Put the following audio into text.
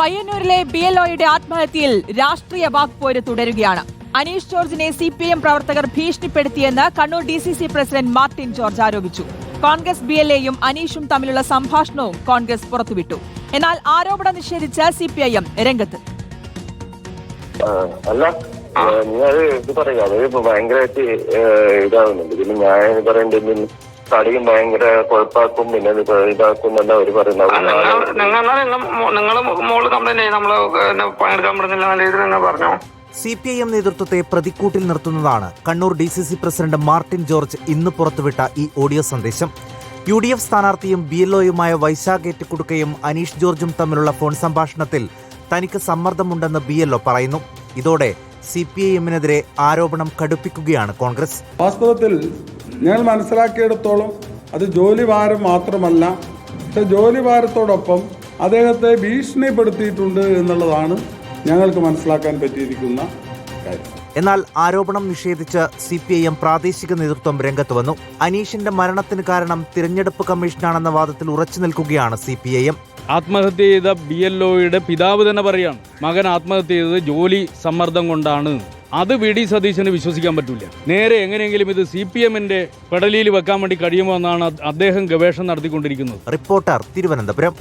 പയ്യന്നൂരിലെ B L ഒയുടെ ആത്മഹത്യയിൽ രാഷ്ട്രീയ വാക്പോര് തുടരുകയാണ്. അനീഷ് ജോർജിനെ സി പി എം പ്രവർത്തകർ ഭീഷണിപ്പെടുത്തിയെന്ന് Kannur D C C president Martin George ആരോപിച്ചു. കോൺഗ്രസ് ബി എൽ എയും അനീഷും തമ്മിലുള്ള സംഭാഷണവും കോൺഗ്രസ് പുറത്തുവിട്ടു. എന്നാൽ ആരോപണം നിഷേധിച്ച് സി പി ഐ എം രംഗത്ത്. അല്ല ഞാൻ ഇത് പറയുക. അത് ഭയങ്കരമായിട്ട് ഇതാവുന്നുണ്ട്. പിന്നെ ഞാൻ ഇത് തടിയും ഭയങ്കര കുഴപ്പാക്കും പിന്നെ ഇതാക്കും എന്നല്ല അവർ പറയുന്നത്. നിങ്ങൾ നിങ്ങൾ മോൾ കംപ്ലൈന്റ് ചെയ്ത് നമ്മൾ പങ്കെടുക്കാൻ പറ്റുന്നില്ല നല്ല രീതിയിൽ നിങ്ങൾ പറഞ്ഞോ? സി പി ഐ എം നേതൃത്വത്തെ പ്രതിക്കൂട്ടിൽ നിർത്തുന്നതാണ്. Kannur D C C president Martin George ഇന്ന് പുറത്തുവിട്ട ഈ ഓഡിയോ സന്ദേശം. യു ഡി എഫ് സ്ഥാനാർത്ഥിയും ബി എൽ ഒയുമായ വൈശാഖ് ഏറ്റുകുടുക്കയും അനീഷ് ജോർജും തമ്മിലുള്ള ഫോൺ സംഭാഷണത്തിൽ തനിക്ക് സമ്മർദ്ദമുണ്ടെന്ന് ബി എൽ ഒ പറയുന്നു. ഇതോടെ സി പി ഐ എമ്മിനെതിരെ ആരോപണം കടുപ്പിക്കുകയാണ് കോൺഗ്രസ്. വാസ്തവത്തിൽ ഞങ്ങൾ മനസ്സിലാക്കിയെടുത്തോളം അത് ജോലി ഭാരം മാത്രമല്ല പക്ഷെ ജോലി ഭാരത്തോടൊപ്പം അദ്ദേഹത്തെ ഭീഷണിപ്പെടുത്തിയിട്ടുണ്ട് എന്നുള്ളതാണ് ഞങ്ങൾക്ക് മനസ്സിലാക്കാൻ പറ്റിയിരിക്കുന്ന കാര്യം. എന്നാൽ ആരോപണം നിഷേധിച്ച് സി പി ഐ എം പ്രാദേശിക നേതൃത്വം രംഗത്ത് വന്നു. അനീഷിന്റെ മരണത്തിന് കാരണം തിരഞ്ഞെടുപ്പ് കമ്മീഷനാണെന്ന വാദത്തിൽ ഉറച്ചു നിൽക്കുകയാണ് സി പി ഐ എം ആത്മഹത്യ ചെയ്ത ബി എൽ ഒയുടെ പിതാവ് തന്നെ പറയാണ് മകൻ ആത്മഹത്യ ചെയ്തത് ജോലി സമ്മർദ്ദം കൊണ്ടാണ്. അത് വി ഡി സതീശന് വിശ്വസിക്കാൻ പറ്റില്ല നേരെ എങ്ങനെയെങ്കിലും ഇത് സി പി എമ്മിന്റെ പെടലിയിൽ വെക്കാൻ വേണ്ടി കഴിയുമോ എന്നാണ് അദ്ദേഹം ഗവേഷണം നടത്തിക്കൊണ്ടിരിക്കുന്നത്. റിപ്പോർട്ടർ തിരുവനന്തപുരം.